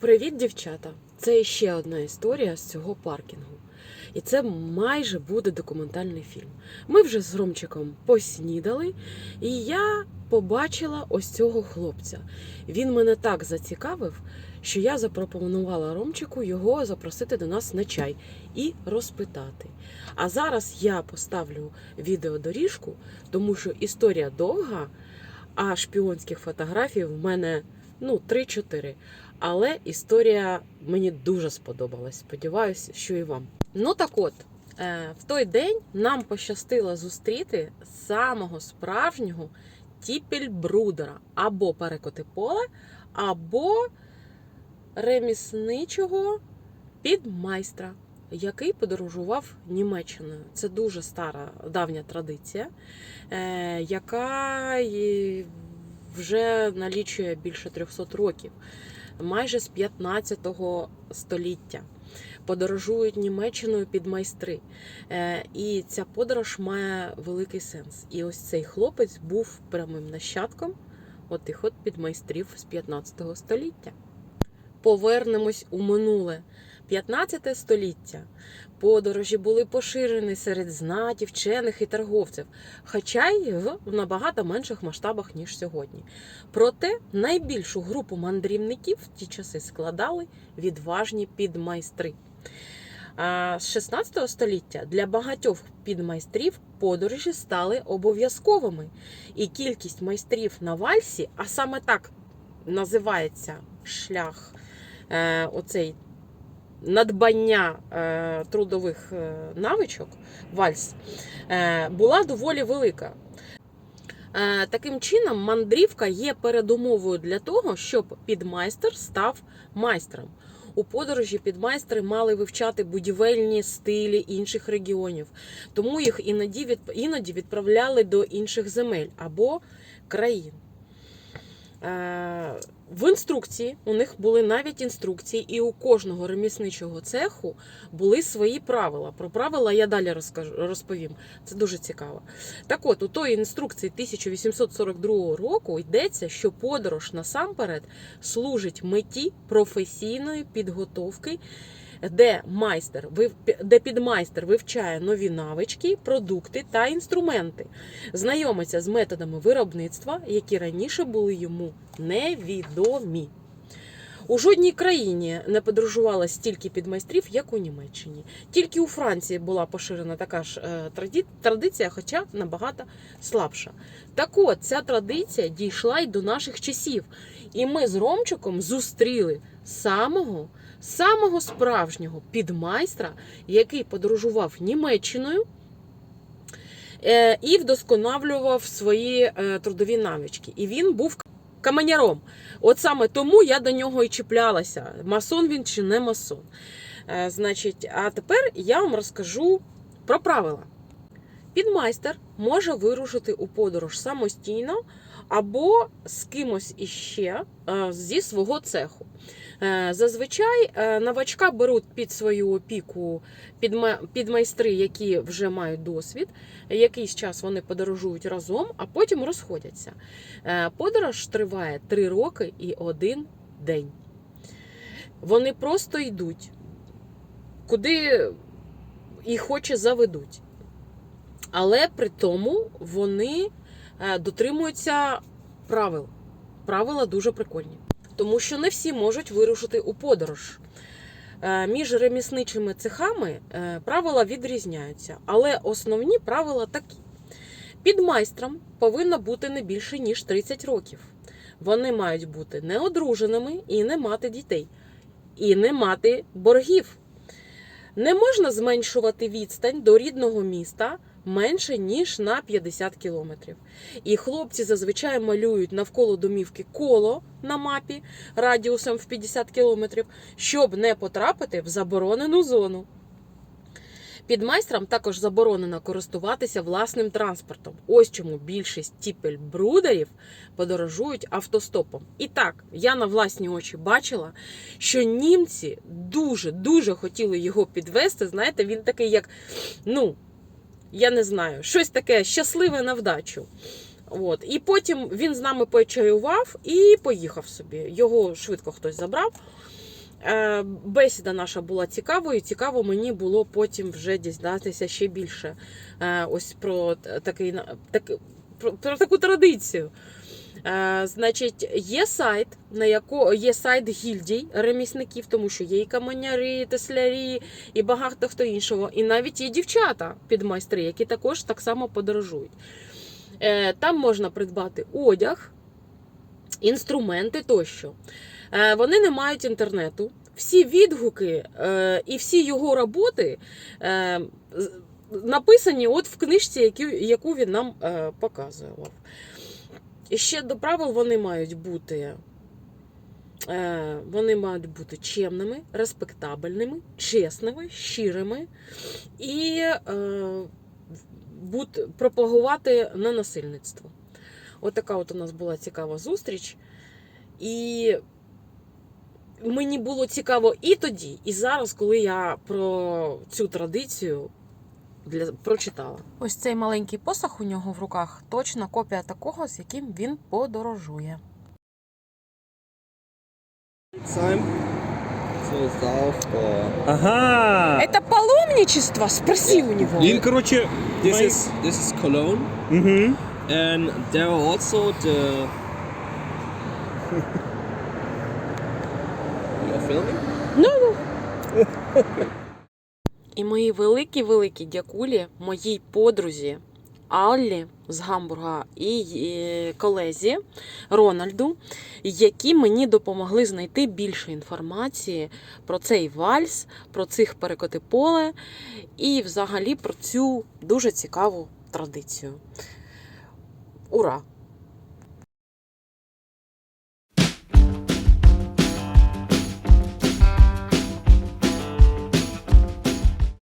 Привіт, дівчата! Це ще одна історія з цього паркінгу. І це майже буде документальний фільм. Ми вже з Ромчиком поснідали, і я побачила ось цього хлопця. Він мене так зацікавив, що я запропонувала Ромчику його запросити до нас на чай і розпитати. А зараз я поставлю відеодоріжку, тому що історія довга, а шпіонських фотографій в мене ну 3-4. Але історія мені дуже сподобалась. Сподіваюся, що і вам. Ну так от, е, в той день нам пощастило зустріти самого справжнього тіпельбрудера або перекоти поле, або ремісничого підмайстра, який подорожував Німеччиною. Це дуже стара давня традиція, е, яка вже налічує більше 300 років майже з 15 століття. Подорожують Німеччиною під майстри. Е, І ця подорож має великий сенс. І ось цей хлопець був прямим нащадком отих от підмайстрів з 15 століття. Повернемось у минуле. 15 століття. Подорожі були поширені серед знаті, вчених і торговців, хоча й в набагато менших масштабах, ніж сьогодні. Проте найбільшу групу мандрівників в ті часи складали відважні підмайстри. А з 16 століття для багатьох підмайстрів подорожі стали обов'язковими, і кількість майстрів на вальсі, а саме так називається шлях е, оцей надбання е, трудових е, навичок, вальс, е, була доволі велика. Е, Таким чином, мандрівка є передумовою для того, щоб підмайстер став майстром. У подорожі підмайстри мали вивчати будівельні стилі інших регіонів, тому їх іноді іноді відправляли до інших земель або країн. Е, В інструкції у них були навіть інструкції, і у кожного ремісничого цеху були свої правила. Про правила я далі розкажу, розповім. Це дуже цікаво. Так от, у тої інструкції 1842 року йдеться, що подорож насамперед служить меті професійної підготовки, де майстер, де підмайстер вивчає нові навички, продукти та інструменти, знайомиться з методами виробництва, які раніше були йому невідомі. У жодній країні не подорожувало стільки підмайстрів, як у Німеччині. Тільки у Франції була поширена така ж е, традиція, хоча набагато слабша. Так от, ця традиція дійшла й до наших часів. І ми з Ромчиком зустріли самого, самого справжнього підмайстра, який подорожував Німеччиною. е, І вдосконалював свої е, трудові навички. І він був каменяром. От саме тому я до нього і чіплялася, масон він чи не масон. Е, Значить, а тепер я вам розкажу про правила. Підмайстер може вирушити у подорож самостійно або з кимось іще зі свого цеху. Е, Зазвичай е, новачка беруть під свою опіку підма- підмайстри, які вже мають досвід. Якийсь час вони подорожують разом, а потім розходяться. Е, Подорож триває 3 роки і один день. Вони просто йдуть, куди їх очі заведуть. Але при тому вони дотримуються правил. Правила дуже прикольні. Тому що не всі можуть вирушити у подорож. Е, Між ремісничими цехами е, правила відрізняються, але основні правила такі: під майстром повинно бути не більше ніж 30 років. Вони мають бути неодруженими і не мати дітей, і не мати боргів. Не можна зменшувати відстань до рідного міста менше ніж на 50 кілометрів. І хлопці зазвичай малюють навколо домівки коло на мапі радіусом в 50 кілометрів, щоб не потрапити в заборонену зону. Підмайстрам також заборонено користуватися власним транспортом. Ось чому більшість тіпель-брудерів подорожують автостопом. І так, я на власні очі бачила, що німці дуже дуже хотіли його підвести. Знаєте, він такий, як, ну, я не знаю, щось таке щасливе на вдачу. От. І потім він з нами почаював і поїхав собі. Його швидко хтось забрав. Е, Бесіда наша була цікавою. Цікаво мені було потім вже дізнатися ще більше е, ось про такий так, про, про таку традицію. Е, Значить, є сайт, на яко є сайт гільдій ремісників, тому що є і каменярі, і теслярі, і багато хто іншого. І навіть є дівчата підмайстри, які також так само подорожують. Е, Там можна придбати одяг, інструменти тощо. Е, Вони не мають інтернету. Всі відгуки і всі його роботи написані от в книжці, яку, він нам показував. І ще до правил вони мають бути. е, Вони мають бути чемними, респектабельними, чесними, щирими і е, пропагувати ненасильництво. От така от у нас була цікава зустріч. І мені було цікаво і тоді, і зараз, коли я про цю традицію для, прочитала. Ось цей маленький посох у нього в руках точна копія такого, з яким він подорожує. Ага. Это паломничество? Спроси у него. Він, коротше, This is this is Cologne, Мгм. and there are also the. You're filming? І мої великі-великі дякулі моїй подрузі Аллі з Гамбурга і колезі Рональду, які мені допомогли знайти більше інформації про цей вальс, про цих перекоти поле і взагалі про цю дуже цікаву традицію. Ура!